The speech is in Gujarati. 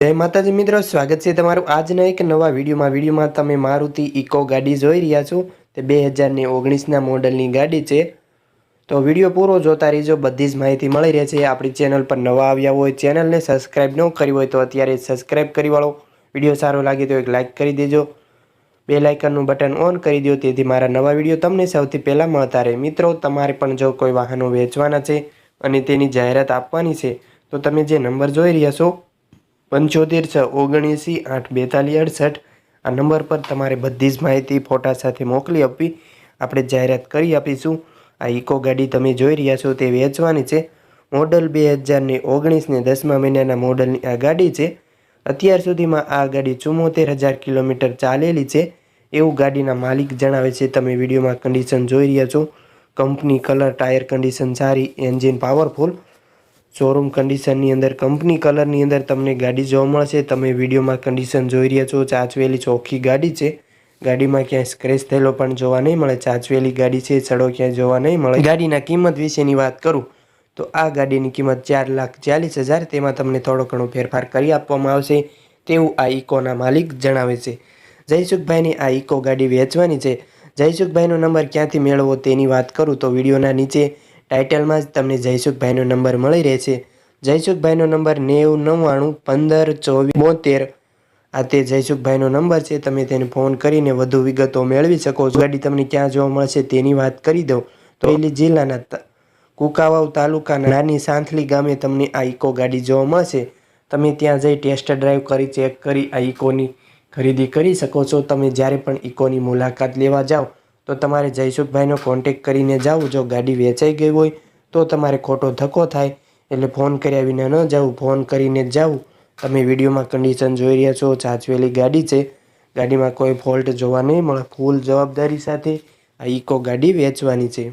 જય માતાજી મિત્રો, સ્વાગત છે તમારું આજના એક નવા વિડીયોમાં. વિડીયોમાં તમે મારુતિ ઇકો ગાડી જોઈ રહ્યા છો. તે બે હજારને ઓગણીસના મોડલની ગાડી છે. તો વીડિયો પૂરો જોતા રહીજો, બધી જ માહિતી મળી રહે છે આપણી ચેનલ પર નવા આવ્યા હોય, ચેનલને સબસ્ક્રાઈબ ન કરી હોય તો અત્યારે સબસ્ક્રાઈબ કરી વાળો. વીડિયો સારો લાગે તો એક લાઇક કરી દેજો. બે લાઇકનનું બટન ઓન કરી દો, તેથી મારા નવા વીડિયો તમને સૌથી પહેલાં મળતા રહે. મિત્રો, તમારે પણ જો કોઈ વાહનો વેચવાના છે અને તેની જાહેરાત આપવાની છે, તો તમે જે નંબર જોઈ રહ્યા છો પંચોતેર છ ઓગણએંસી આઠ બેતાલીસ અડસઠ આ નંબર પર તમારે બધી જ માહિતી ફોટા સાથે મોકલી આપવી. આપણે જાહેરાત કરી આપીશું. આ ઇકો ગાડી તમે જોઈ રહ્યા છો તે વેચવાની છે. મોડલ બે હજારની ઓગણીસને દસમા મહિનાના મોડલની આ ગાડી છે. અત્યાર સુધીમાં આ ગાડી ચુમ્મોતેર હજાર કિલોમીટર ચાલેલી છે. એવું ગાડીના માલિક જણાવે છે, તમે વિડીયોમાં કન્ડિશન જોઈ રહ્યા છો. કંપની કલર ટાયર કન્ડિશન સારી એન્જિન પાવરફુલ શોરૂમ કન્ડિશનની અંદર કંપની કલરની અંદર તમને ગાડી જોવા મળશે. તમે વિડીયોમાં કન્ડિશન જોઈ રહ્યા છો. ચાચવેલી ચોખ્ખી ગાડી છે. ગાડીમાં ક્યાંય સ્ક્રેચ થયેલો પણ જોવા નહીં મળે. ચાચવેલી ગાડી છે, સડો ક્યાંય જોવા નહીં મળે. ગાડીના કિંમત વિશેની વાત કરું, તો આ ગાડીની કિંમત ચાર લાખ ચાલીસ હજાર, તેમાં તમને થોડો ઘણો ફેરફાર કરી આપવામાં આવશે. તેવું આ ઇકોના માલિક જણાવે છે. જયસુખભાઈની આ ઇકો ગાડી વેચવાની છે. જયસુખભાઈનો નંબર ક્યાંથી મેળવવો તેની વાત કરું, તો વિડીયોના નીચે ટાઇટલમાં જ તમને જયસુખભાઈનો નંબર મળી રહેશે. જયસુખભાઈનો નંબર નેવું નવ્વાણું પંદર ચોવીસ બોતેર. આ તે જયસુખભાઈનો નંબર છે. તમે તેને ફોન કરીને વધુ વિગતો મેળવી શકો છો. ગાડી તમને ક્યાં જોવા મળશે તેની વાત કરી દઉં. તો અમરેલી જિલ્લાના કુકાવાવ તાલુકાના નાની સાંથલી ગામે તમને આ ઇકો ગાડી જોવા મળશે. તમે ત્યાં જઈ ટેસ્ટ ડ્રાઈવ કરી, ચેક કરી, આ ઇકોની ખરીદી કરી શકો છો. તમે જ્યારે પણ ઇકોની મુલાકાત લેવા જાઓ તો તમારે જયસુખભાઈનો કોન્ટેક કરીને જાવું. જો ગાડી વેચાઈ ગઈ હોય તો તમારે ખોટો ધક્કો થાય. એટલે ફોન કર્યા વિના ન જવું. ફોન કરીને જ જાવું. તમે વિડીયોમાં કન્ડિશન જોઈ રહ્યા છો. ચાચવેલી ગાડી છે. ગાડીમાં કોઈ ફોલ્ટ જોવા નહીં મળે. ફૂલ જવાબદારી સાથે આ ઇકો ગાડી વેચવાની છે.